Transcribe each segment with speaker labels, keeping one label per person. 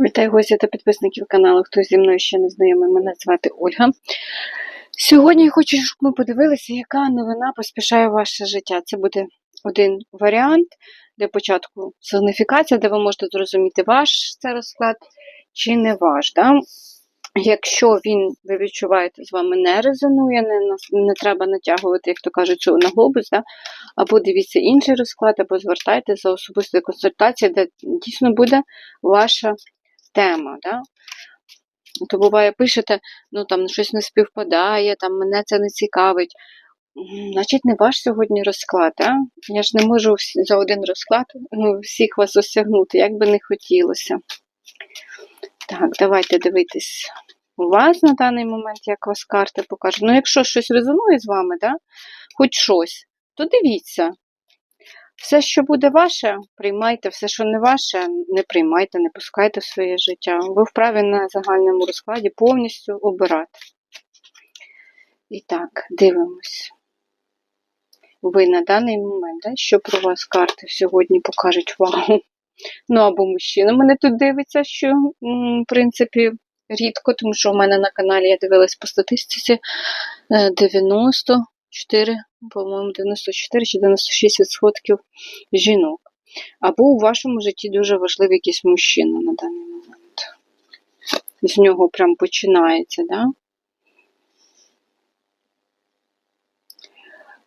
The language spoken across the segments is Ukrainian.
Speaker 1: Вітаю гостя та підписників каналу. Хто зі мною ще не знайомий, мене звати Ольга. Сьогодні я хочу, щоб ми подивилися, яка новина поспішає ваше життя. Це буде один варіант для початку сигніфікація, де ви можете зрозуміти, ваш це розклад чи не ваш. Да? Якщо він, ви відчуваєте, з вами не резонує, не, не треба натягувати, як то кажуть, цього на глобус, да? або дивіться інший розклад, або звертайтеся за особистою консультацією, де дійсно буде ваша тема. Да? То буває, пишете, ну там щось не співпадає, там мене це не цікавить. Значить, не ваш сьогодні розклад, а? Я ж не можу за один розклад ну, всіх вас осягнути, як би не хотілося. Так, давайте дивитись у вас на даний момент, як вас карти покажуть. Ну, якщо щось резонує з вами, да? хоч щось, то дивіться. Все, що буде ваше, приймайте, все, що не ваше, не приймайте, не пускайте в своє життя. Ви вправі на загальному розкладі повністю обирати. І так, дивимось. Ви на даний момент, да, що про вас карти сьогодні покажуть вагу. Ну, або мужчина мене тут дивиться, що, в принципі, рідко, тому що у мене на каналі я дивилась по статистиці е, 90 4, по-моєму, 94 чи 96% відсотків жінок. Або у вашому житті дуже важливий якийсь мужчина на даний момент. З нього прям починається, да?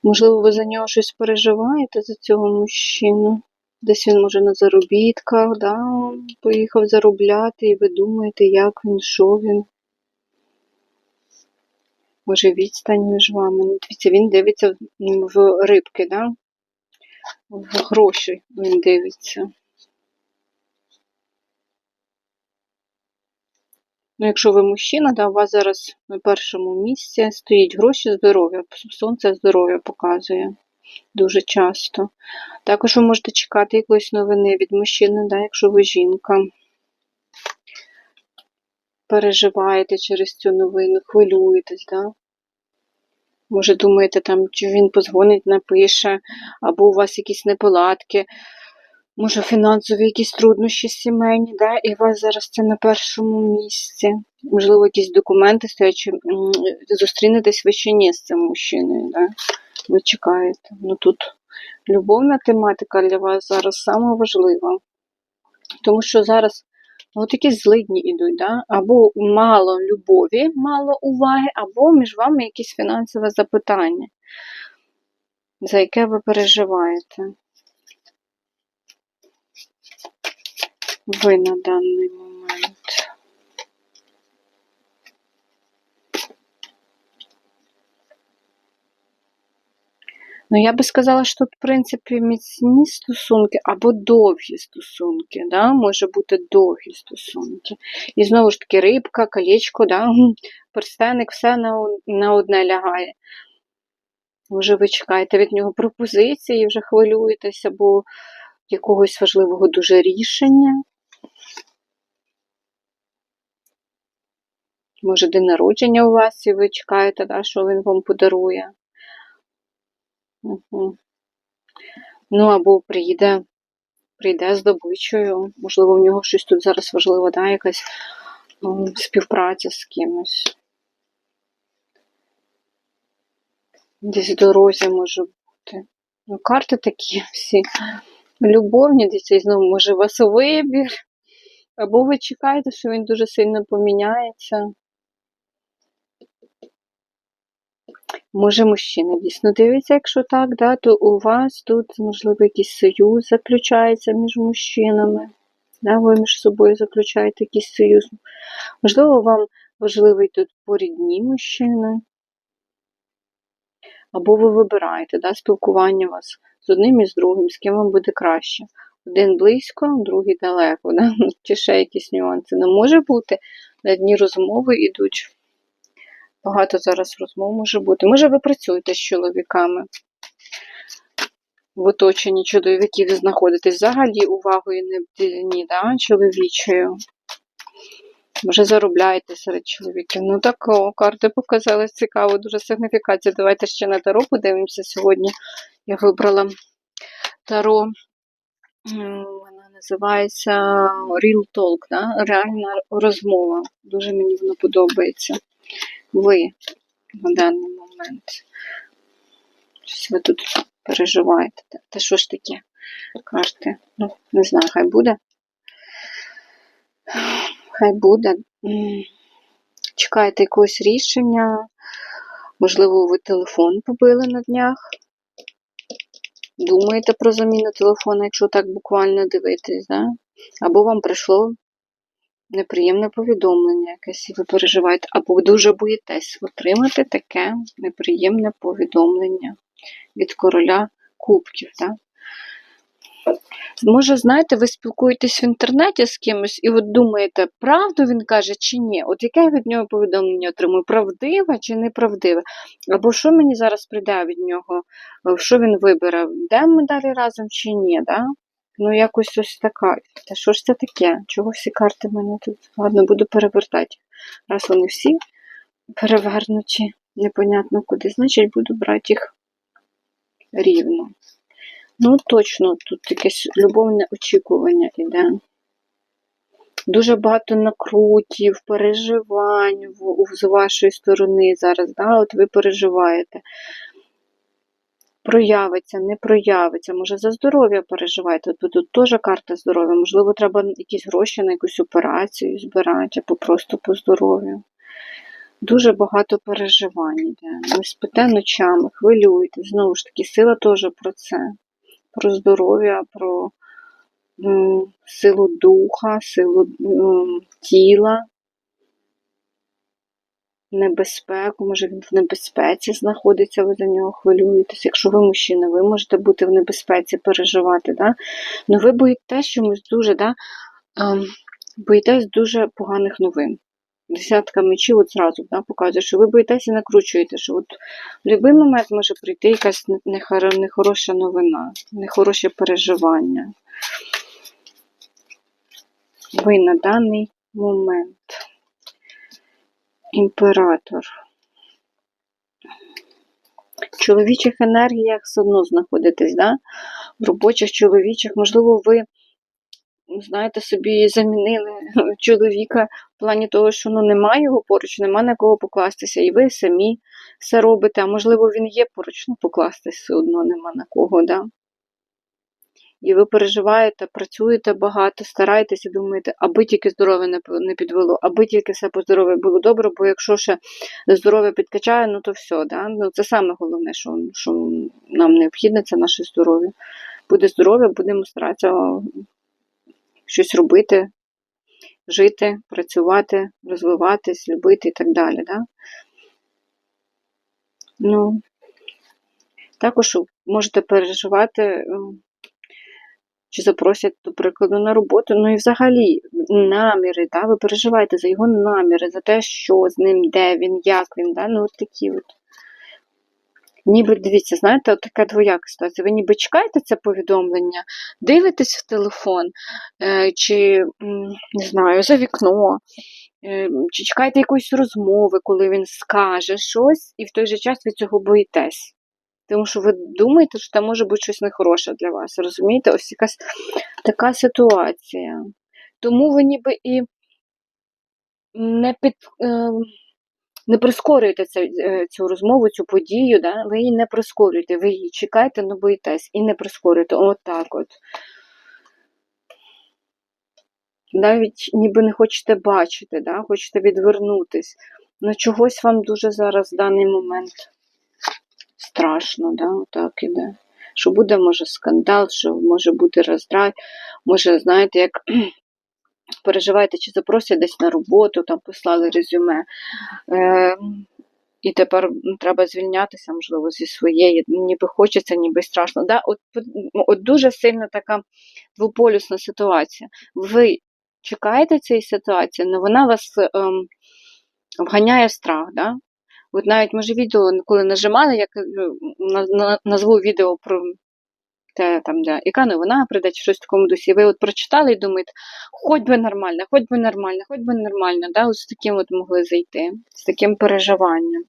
Speaker 1: Можливо, ви за нього щось переживаєте за цього мужчину. Десь він може на заробітках, да, поїхав заробляти, і ви думаєте, як він, що він. Може, відстань між вами. Ну, Дивіться, він дивиться в- рибки, да? в гроші він дивиться. Ну, якщо ви мужчина, да, у вас зараз на першому місці стоїть гроші, здоров'я. Сонце здоров'я показує дуже часто. Також ви можете чекати якоїсь новини від мужчини, да, якщо ви жінка. Переживаєте через цю новину, хвилюєтесь, да? Може, думаєте, там, чи він позвонить, напише, або у вас якісь неполадки, може, фінансові якісь труднощі сімейні, да? і у вас зараз це на першому місці. Можливо, якісь документи стоять, чи зустрінетесь ви чи ні з цим мужчиною, да? ви чекаєте. Ну тут любовна тематика для вас зараз саме. Тому що зараз от якісь злидні йдуть, да? або мало любові, мало уваги, або між вами якісь фінансове запитання, за яке ви переживаєте. Ви на даний момент. Ну, я би сказала, що тут, в принципі, міцні стосунки або довгі стосунки, да? може бути довгі стосунки. І знову ж таки, рибка, колечко, да? перстеник, все на, на одне лягає. Може, ви чекаєте від нього пропозиції, вже хвилюєтеся, або якогось важливого дуже рішення. Може, день народження у вас, і ви чекаєте, да, що він вам подарує. Угу. Ну, або приїде, прийде з добичею. Можливо, в нього щось тут зараз важливе, да, якась м, співпраця з кимось. Десь дорозі може бути. Ну, карти такі всі любовні, і знову може вас вибір. Або ви чекаєте, що він дуже сильно поміняється. Може, мужчина дійсно дивиться, якщо так, да, то у вас тут, можливо, якийсь союз заключається між мужчинами. Да, ви між собою заключаєте якийсь союз. Можливо, вам важливий тут по рідні мужчина. Або ви вибираєте да, спілкування вас з одним і з другим, з ким вам буде краще. Один близько, другий далеко, да? чи ще якісь нюанси. Не може бути, на дні розмови йдуть. Багато зараз розмов може бути. Може, ви працюєте з чоловіками в оточенні чоловіків знаходитесь взагалі увагою не да, чоловічою. Може, заробляєте серед чоловіків. Ну так, о, карти показали цікаво, дуже сигніфікація. Давайте ще на таро подивимося сьогодні. Я вибрала таро. Вона називається Real Talk, да? реальна розмова. Дуже мені воно подобається. Ви на даний момент. Щось ви тут переживаєте. Та- що ж таке? Карти. Ну, не знаю, хай буде. Хай буде. Чекаєте якогось рішення. Можливо, ви телефон побили на днях. Думаєте про заміну телефона, якщо так буквально дивитись, да? Або вам прийшло неприємне повідомлення якесь, і ви переживаєте, або дуже боїтесь отримати таке неприємне повідомлення від короля кубків. Да? Може, знаєте, ви спілкуєтесь в інтернеті з кимось і от думаєте, правду він каже чи ні? От яке я від нього повідомлення отримую? Правдиве чи неправдиве? Або що мені зараз прийде від нього? Е, Що він вибере? Йдемо ми далі разом чи ні? Да? Ну, якось ось така. Та що ж це таке? Чого всі карти в мене тут? Ладно, буду перевертати. Раз вони всі перевернуті, непонятно куди, значить буду брати їх рівно. Ну, точно, тут якесь любовне очікування іде. Дуже багато накрутів, переживань з вашої сторони зараз. Да? От ви переживаєте. Проявиться, не проявиться. Може, за здоров'я переживаєте. Тут, тут теж карта здоров'я. Можливо, треба якісь гроші на якусь операцію збирати, або просто по здоров'ю. Дуже багато переживань йде. Ви спите ночами, хвилюєте. Знову ж таки, сила теж про це про здоров'я, про м, силу духа, силу м, тіла, небезпеку, може він в небезпеці знаходиться, ви за нього хвилюєтесь. Якщо ви мужчина, ви можете бути в небезпеці, переживати. Да? Ну ви боїтесь чомусь дуже, да? ем, боїтесь дуже поганих новин. Десятка мечів от зразу да, показує, що ви боїтесь і накручуєте, що от в будь-який момент може прийти якась нехороша новина, нехороше переживання. Ви на даний момент. Імператор. В чоловічих енергіях все одно знаходитесь, да? в робочих чоловічих, можливо, ви знаєте, собі замінили чоловіка в плані того, що ну, немає його поруч, нема на кого покластися, і ви самі все робите, а можливо, він є поруч, ну покластись все одно нема на кого, да? І ви переживаєте, працюєте багато, стараєтесь і думаєте, аби тільки здоров'я не підвело, аби тільки все по здоров'ю було добре, бо якщо ще здоров'я підкачає, ну то все, да? ну, це саме головне, що, що нам необхідне, це наше здоров'я. Буде здоров'я, будемо старатися щось робити, жити, працювати, розвиватись, любити і так далі. Да? Ну, також можете переживати, ем, чи запросять, до прикладу, на роботу. Ну і взагалі наміри, да? ви переживаєте за його наміри, за те, що з ним, де він, як він, да? ну от такі от. Ніби дивіться, знаєте, от така двояка ситуація. Ви ніби чекаєте це повідомлення, дивитесь в телефон, е, чи не знаю, за вікно, е, чи чекаєте якоїсь розмови, коли він скаже щось, і в той же час ви цього боїтесь. Тому що ви думаєте, що там може бути щось нехороше для вас. Розумієте? Ось якась така ситуація. Тому ви ніби і не під. Е, не прискорюєте цю, е, цю розмову, цю подію, да? ви її не прискорюєте, ви її чекаєте, але боїтесь і не прискорюєте. От так от. Навіть ніби не хочете бачити, да? хочете відвернутись. Ну чогось вам дуже зараз в даний момент страшно, да? отак іде. Що буде, може, скандал, що може бути роздрай, може, знаєте, як переживаєте, чи запросять десь на роботу, там послали резюме. Е, і тепер треба звільнятися, можливо, зі своєї, ніби хочеться, ніби страшно. Да? От, от дуже сильно така двополюсна ситуація. Ви чекаєте цієї ситуації, але вона вас ем, вганяє страх. Да? От навіть може відео, коли нажимали, як на, назву відео про те, там, де, яка новина прийде, чи щось в такому дусі. Ви от прочитали і думаєте, хоч би нормально, хоч би нормально, хоч би нормально, да? от з таким от могли зайти, з таким переживанням.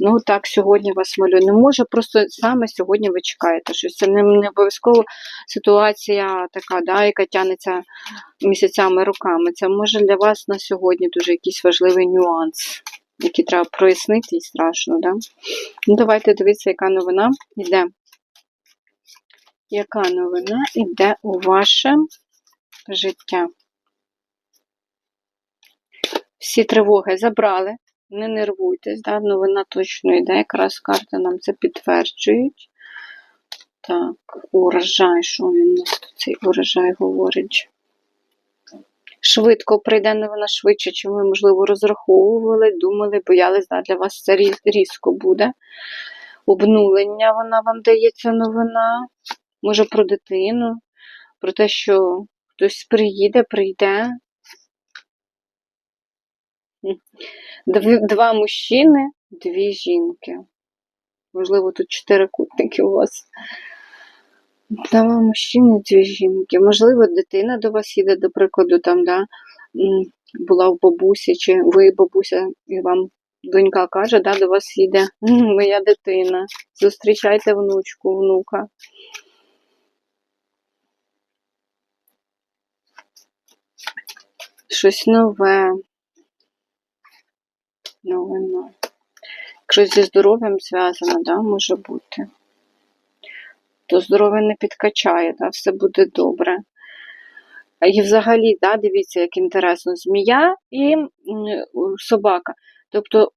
Speaker 1: Ну так, сьогодні вас малює. Не може просто саме сьогодні ви чекаєте щось. Це не, не обов'язково ситуація така, да, яка тягнеться місяцями, роками. Це може для вас на сьогодні дуже якийсь важливий нюанс, який треба прояснити і страшно, да? Ну, давайте дивитися, яка новина йде. Яка новина йде у ваше життя? Всі тривоги забрали. Не нервуйтесь, да? новина точно йде. Якраз карти нам це підтверджують. Так, урожай, що він нас тут цей урожай говорить? Швидко прийде новина швидше, чим ви, можливо, розраховували, думали, боялись, да, для вас це різко буде. Обнулення вона вам дається новина. Може про дитину, про те, що хтось приїде, прийде. Два мужчини, дві жінки. Можливо, тут чотирикутники у вас. Два мужчини, дві жінки. Можливо, дитина до вас їде, до прикладу, там, да, була в бабусі, чи ви бабуся, і вам донька каже, да, до вас їде «М, моя дитина. Зустрічайте внучку, внука. Щось нове. Новина. Якщо зі здоров'ям зв'язано, да, може бути. То здоров'я не підкачає, да, все буде добре. І взагалі, да, дивіться, як інтересно, змія і собака. Тобто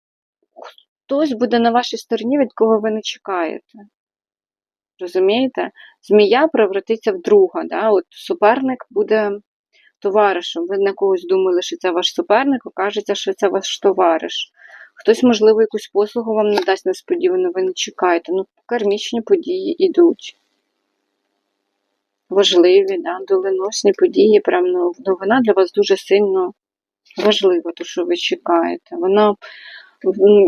Speaker 1: хтось буде на вашій стороні, від кого ви не чекаєте. Розумієте? Змія превратиться в друга. Да? От суперник буде товаришем. Ви на когось думали, що це ваш суперник, окажеться, що це ваш товариш. Хтось, можливо, якусь послугу вам надасть несподівано, ви не чекаєте. Ну, кармічні події йдуть. Важливі, да, доленосні події. Прям ну, новина для вас дуже сильно важлива, то, що ви чекаєте. Вона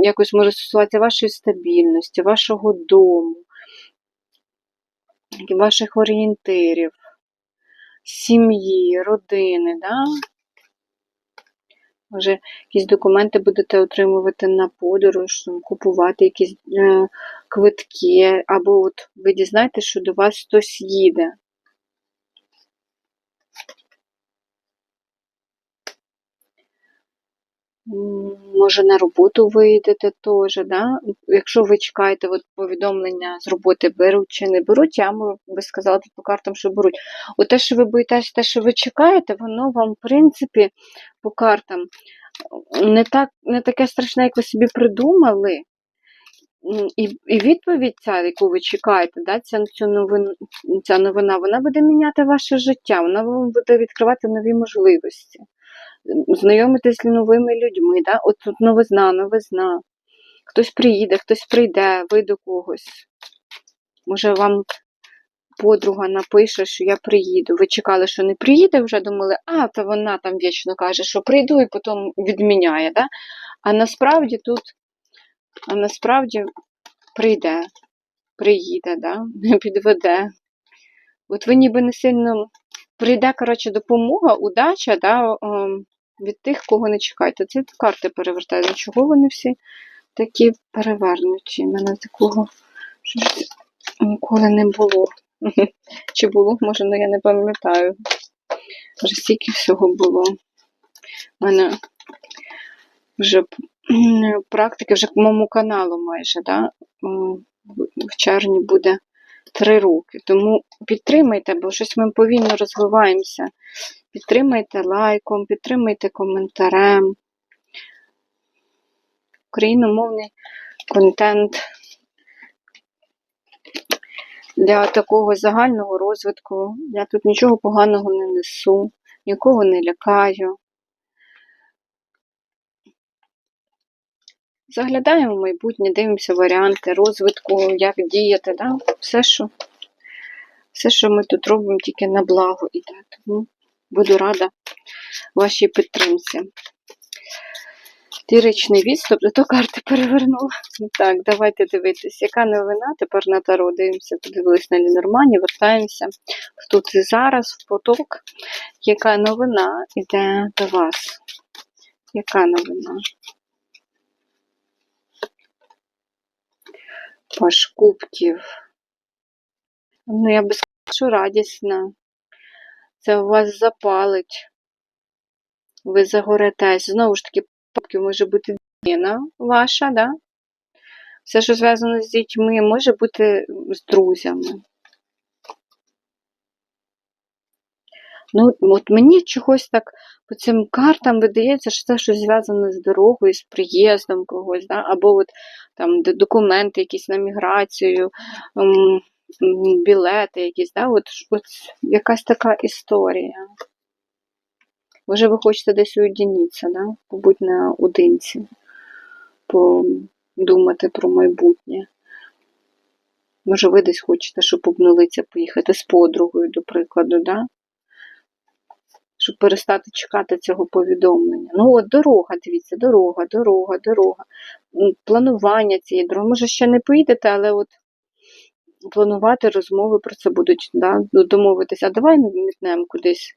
Speaker 1: якось може стосуватися вашої стабільності, вашого дому, ваших орієнтирів, сім'ї, родини. Да? Може, якісь документи будете отримувати на подорож, купувати якісь е, квитки, або от ви дізнаєтесь, що до вас хтось їде. Може, на роботу вийдете теж, да? Якщо ви чекаєте от повідомлення з роботи, беруть чи не беруть, я би сказала по картам, що беруть. От те, що ви боїтесь, те, що ви чекаєте, воно вам, в принципі, по картам не, так, не таке страшне, як ви собі придумали. І, і відповідь ця, яку ви чекаєте, да, ця, цю новин, ця новина, вона буде міняти ваше життя, вона вам буде відкривати нові можливості знайомитись з новими людьми. Да? От тут новизна, новизна. Хтось приїде, хтось прийде, ви до когось. Може, вам подруга напише, що я приїду. Ви чекали, що не приїде, вже думали, а, то вона там вічно каже, що прийду і потім відміняє. Да? А насправді тут, а насправді прийде, приїде, да? підведе. От ви ніби не сильно прийде, коротше, допомога, удача, да, ем, від тих, кого не чекаєте. Ці карти перевертають. Ну, Чого вони всі такі перевернуті? У мене такого щось ніколи не було. Чи було, може, ну я не пам'ятаю. Вже стільки всього було. У мене вже практики вже по моєму каналу майже, да? в червні буде три роки. Тому підтримайте, бо щось ми повільно розвиваємося. Підтримайте лайком, підтримайте коментарем. Україномовний контент для такого загального розвитку. Я тут нічого поганого не несу, нікого не лякаю. Заглядаємо в майбутнє, дивимося варіанти розвитку, як діяти. Да? Все, що, все, що ми тут робимо, тільки на благо іде. Тому буду рада вашій підтримці. Ліричний відступ, то карти перевернула. Так, давайте дивитись, яка новина. Тепер на таро дивимося, подивились на Лінормані, вертаємося тут і зараз, в поток. Яка новина йде до вас? Яка новина? Паш кубків. Ну, я би сказала, що радісна. Це вас запалить. Ви загоретесь. Знову ж таки, кубків може бути дитина ваша, да? Все, що зв'язано з дітьми, може бути з друзями. Ну, от мені чогось так по цим картам видається, що це щось зв'язане з дорогою, з приїздом когось, да? або от там документи якісь на міграцію, м, м, білети якісь, да? от, от якась така історія. Може, ви хочете десь уєдинитися, да? побудь наодинці, подумати про майбутнє. Може, ви десь хочете, щоб обнулиться, поїхати з подругою, до прикладу, да? Щоб перестати чекати цього повідомлення. Ну, от дорога, дивіться, дорога, дорога, дорога. Планування цієї дороги. Може, ще не поїдете, але от планувати розмови про це будуть, да? ну, домовитися, а давай мітнемо кудись.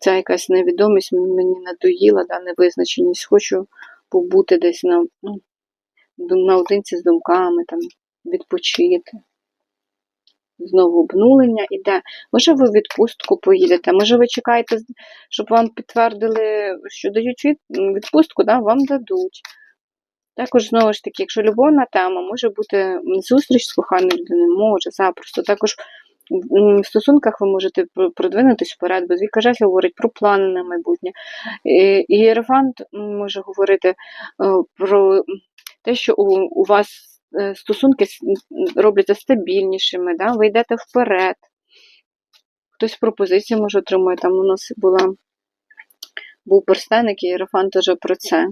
Speaker 1: Ця якась невідомість мені надоїла, да, невизначеність. Хочу побути десь на, ну, наодинці з думками, там, відпочити. Знову обнулення іде. Може, ви в відпустку поїдете, може, ви чекаєте, щоб вам підтвердили, що дають відпустку, да, вам дадуть. Також, знову ж таки, якщо любовна тема, може бути зустріч з коханою людиною, може, запросто. Також в стосунках ви можете пр- продвинутись вперед, бо двійка жезлів говорить про плани на майбутнє. І Єрефант може говорити е, про те, що у, вас стосунки робляться стабільнішими, да? ви йдете вперед. Хтось пропозиції може отримує, там у нас була. Був перстеник і Єрофан теж про це.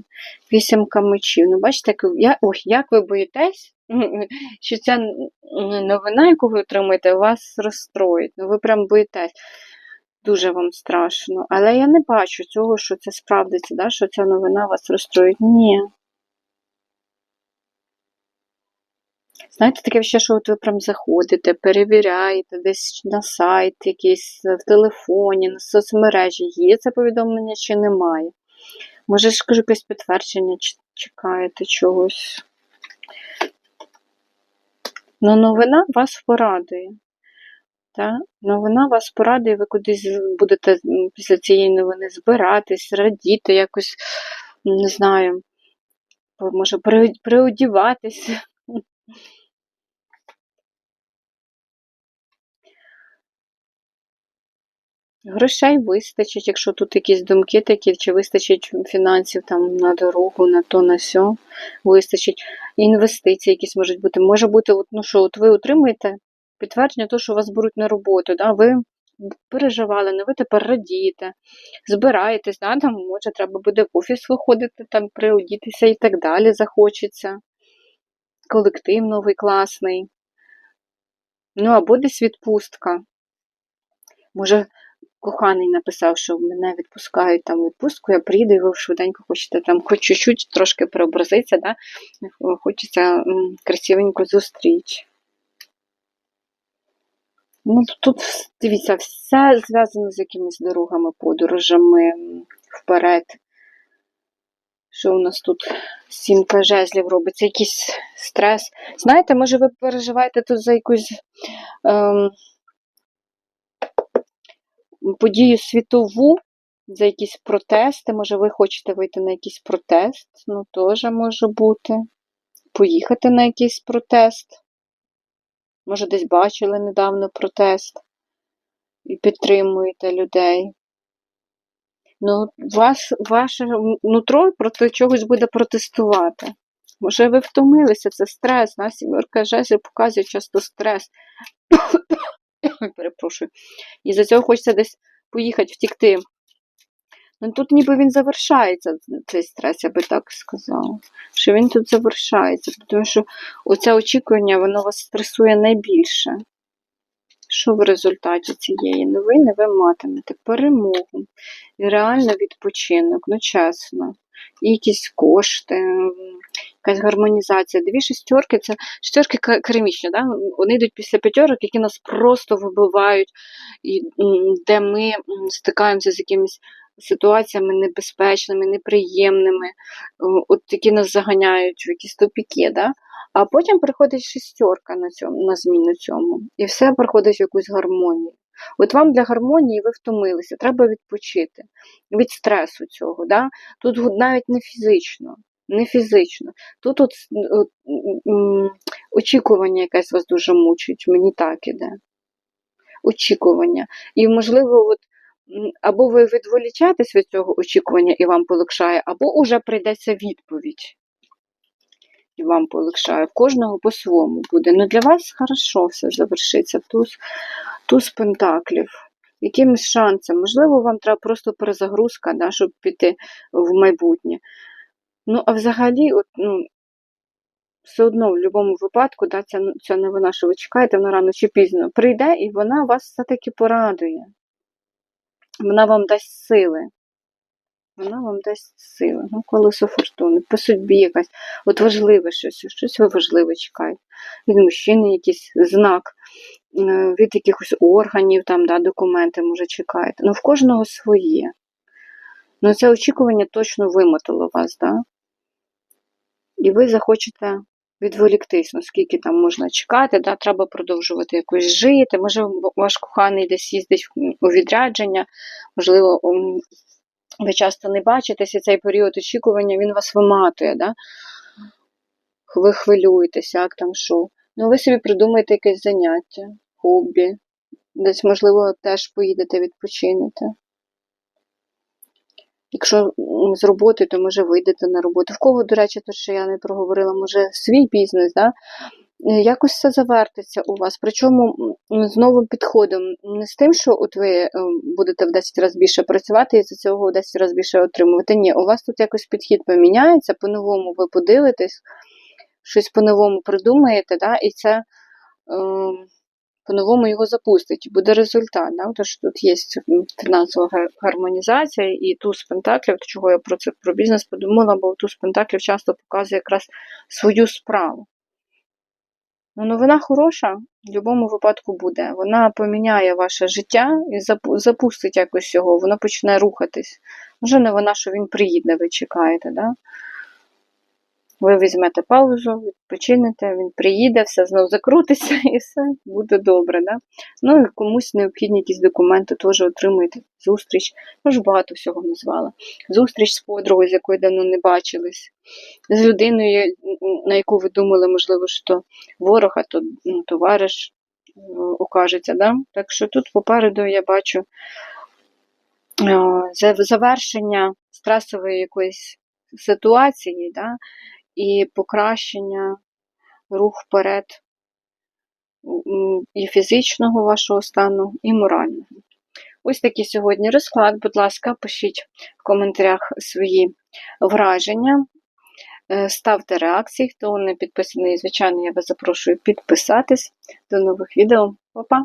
Speaker 1: Вісімка мечів. Ну, бачите, як, ой, як ви боїтесь, що ця новина, яку ви отримаєте, вас розстроїть. Ну, ви прям боїтесь. Дуже вам страшно. Але я не бачу цього, що це справдиться, да? що ця новина вас розстроїть. Ні. Знаєте, таке ще, що от ви прям заходите, перевіряєте десь на сайт якийсь, е, в телефоні, на соцмережі, є це повідомлення чи немає. Може, ж кажу, якесь підтвердження чекаєте чогось. Ну, новина вас порадує. Та? Новина вас порадує, ви кудись будете після цієї новини збиратись, радіти, якось, не знаю, може, при- Грошей вистачить, якщо тут якісь думки такі, чи вистачить фінансів там на дорогу, на то, на сьо, вистачить. Інвестиції якісь можуть бути. Може бути, от, ну що, от ви отримуєте підтвердження того, що вас беруть на роботу, да? ви переживали, не ви тепер радієте, збираєтесь, да? там, може, треба буде в офіс виходити, там, приодітися і так далі, захочеться. Колектив новий класний. Ну, або десь відпустка. Може, коханий написав, що мене відпускають там відпустку, я приїду, і ви швиденько хочете там хоч чуть-чуть трошки преобразитися, да? хочеться красивенько зустріч. Ну, тут дивіться, все зв'язано з якимись дорогами, подорожами вперед. Що у нас тут сімка жезлів робиться, якийсь стрес. Знаєте, може, ви переживаєте тут за якусь ем, подію світову, за якісь протести. Може, ви хочете вийти на якийсь протест, ну, теж може бути. Поїхати на якийсь протест. Може, десь бачили недавно протест і підтримуєте людей. Ну, вас, ваше нутро проти чогось буде протестувати. Може, ви втомилися, це стрес. На сімерка жезлів показує часто стрес. Перепрошую. І за цього хочеться десь поїхати, втікти. Ну тут ніби він завершається, цей стрес, я би так сказала. Що він тут завершається, тому що оце очікування, воно вас стресує найбільше. Що в результаті цієї новини ви матимете? Перемогу реально відпочинок, ну чесно. Якісь кошти, якась гармонізація. Дві шістерки це шістерки керамічні, да? вони йдуть після п'ятерок, які нас просто вибивають, і, де ми стикаємося з якимись ситуаціями небезпечними, неприємними, от які нас заганяють в якісь тупіки. Да? А потім приходить шістерка на, цьому, на зміну цьому, і все приходить в якусь гармонію. От вам для гармонії ви втомилися, треба відпочити від стресу цього. Да? Тут навіть не фізично, не фізично. Тут от, от, м, очікування якесь вас дуже мучить, мені так іде. Очікування. І, можливо, от, або ви відволічаєтесь від цього очікування і вам полегшає, або уже прийдеться відповідь. І вам полегшає. Кожного по-своєму буде. Ну для вас хорошо все завершиться. Туз, туз пентаклів. Якимось шансом. Можливо, вам треба просто перезагрузка, да, щоб піти в майбутнє. Ну, а взагалі, от, ну, все одно в будь-якому випадку, да, ця, ця новина, що ви чекаєте, вона рано чи пізно прийде, і вона вас все-таки порадує. Вона вам дасть сили. Вона вам дасть сили. Ну, колесо фортуни, по судьбі якась. От важливе щось, щось ви важливе чекаєте. Від мужчини якийсь знак, е, від якихось органів, там, да, документи, може, чекаєте. Ну, в кожного своє. Ну, це очікування точно вимотало вас, да? І ви захочете відволіктись, наскільки там можна чекати, да? треба продовжувати якось жити. Може, ваш коханий десь їздить у відрядження, можливо, ви часто не бачитесь, і цей період очікування він вас виматує, да? ви хвилюєтеся, як там що. Ну, ви собі придумаєте якесь заняття, хобі. Десь, можливо, теж поїдете відпочинете. Якщо з роботи, то може вийдете на роботу. В кого, до речі, то що я не проговорила, може свій бізнес, да? Е, якось це завертиться у вас. Причому з новим підходом, не з тим, що от ви е, будете в 10 разів більше працювати і за цього в 10 разів більше отримувати. Ні, у вас тут якось підхід поміняється, по-новому ви подивитесь, щось по-новому придумаєте, да? і це е, по-новому його запустить. Буде результат. Да? Тож тут є фінансова гармонізація і туз пентаклів, чого я про це про бізнес подумала, бо туз пентаклів часто показує якраз свою справу. Ну, новина хороша, в будь-якому випадку буде. Вона поміняє ваше життя і запустить якось його, воно почне рухатись. Може, не вона, що він приїде, ви чекаєте, да? Ви візьмете паузу, відпочинете, він приїде, все знов закрутиться і все буде добре. Да? Ну і комусь необхідні якісь документи теж отримуєте. Зустріч. Я ж багато всього назвала. Зустріч з подругою, з якою давно не бачились, з людиною, на яку ви думали, можливо, що ворог, а то ну, товариш е, окажеться. Да? Так що тут попереду я бачу е, завершення стресової якоїсь ситуації, да? І покращення, рух вперед і фізичного вашого стану, і морального. Ось такий сьогодні розклад. Будь ласка, пишіть в коментарях свої враження, Е, ставте реакції. Хто не підписаний, звичайно, я вас запрошую підписатись. До нових відео. Па-па!